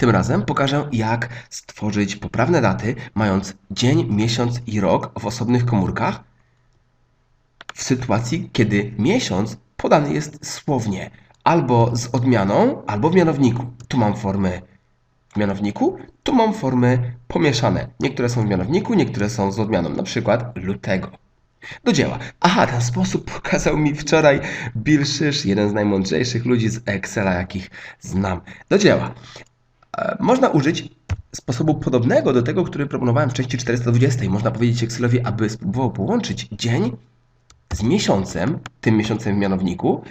Tym razem pokażę, jak stworzyć poprawne daty, mając dzień, miesiąc i rok w osobnych komórkach, w sytuacji, kiedy miesiąc podany jest słownie, albo z odmianą, albo w mianowniku. Tu mam formy w mianowniku, tu mam formy pomieszane. Niektóre są w mianowniku, niektóre są z odmianą, na przykład lutego. Do dzieła. Aha, ten sposób pokazał mi wczoraj Bill Szysz, jeden z najmądrzejszych ludzi z Excela, jakich znam. Do dzieła. E, Można użyć sposobu podobnego do tego, który proponowałem w części 420. Można powiedzieć Excelowi, aby spróbował połączyć dzień z miesiącem, tym miesiącem w mianowniku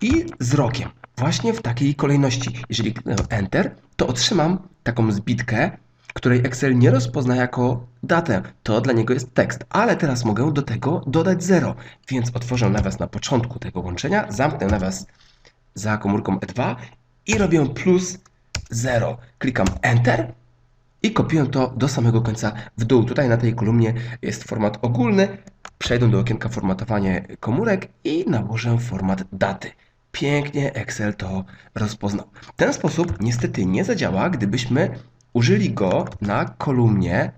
i z rokiem. Właśnie w takiej kolejności. Jeżeli kliknę Enter, to otrzymam taką zbitkę, której Excel nie rozpozna jako datę. To dla niego jest tekst, ale teraz mogę do tego dodać 0. Więc otworzę nawias na początku tego łączenia, zamknę nawias za komórką E2 i robię plus 0. Klikam Enter i kopiuję to do samego końca w dół. Tutaj na tej kolumnie jest format ogólny. Przejdę do okienka formatowanie komórek i nałożę format daty. Pięknie Excel to rozpoznał. Ten sposób niestety nie zadziała, gdybyśmy użyli go na kolumnie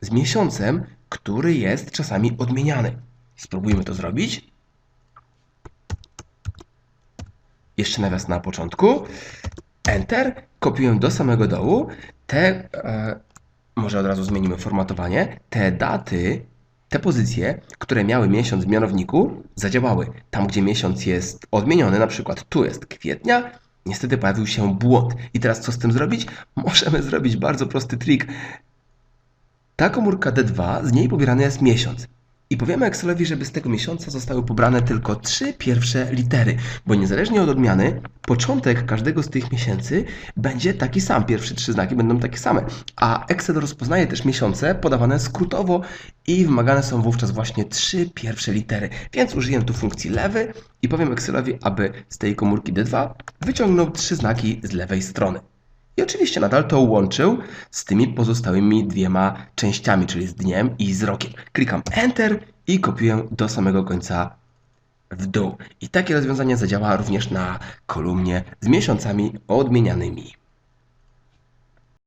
z miesiącem, który jest czasami odmieniany. Spróbujmy to zrobić. Jeszcze nawias na początku. Enter. Kopiuję do samego dołu. Te, e, może od razu zmienimy formatowanie. Te daty, te pozycje, które miały miesiąc w mianowniku, zadziałały. Tam, gdzie miesiąc jest odmieniony, na przykład tu jest kwietnia, niestety pojawił się błąd. I teraz co z tym zrobić? Możemy zrobić bardzo prosty trik. Ta komórka D2, z niej pobierany jest miesiąc. I powiemy Excelowi, żeby z tego miesiąca zostały pobrane tylko trzy pierwsze litery, bo niezależnie od odmiany, początek każdego z tych miesięcy będzie taki sam. Pierwsze trzy znaki będą takie same. A Excel rozpoznaje też miesiące podawane skrótowo i wymagane są wówczas właśnie trzy pierwsze litery. Więc użyję tu funkcji lewy i powiem Excelowi, aby z tej komórki D2 wyciągnął trzy znaki z lewej strony. I oczywiście nadal to łączył z tymi pozostałymi dwiema częściami, czyli z dniem i z rokiem. Klikam Enter i kopiuję do samego końca w dół. I takie rozwiązanie zadziała również na kolumnie z miesiącami odmienianymi.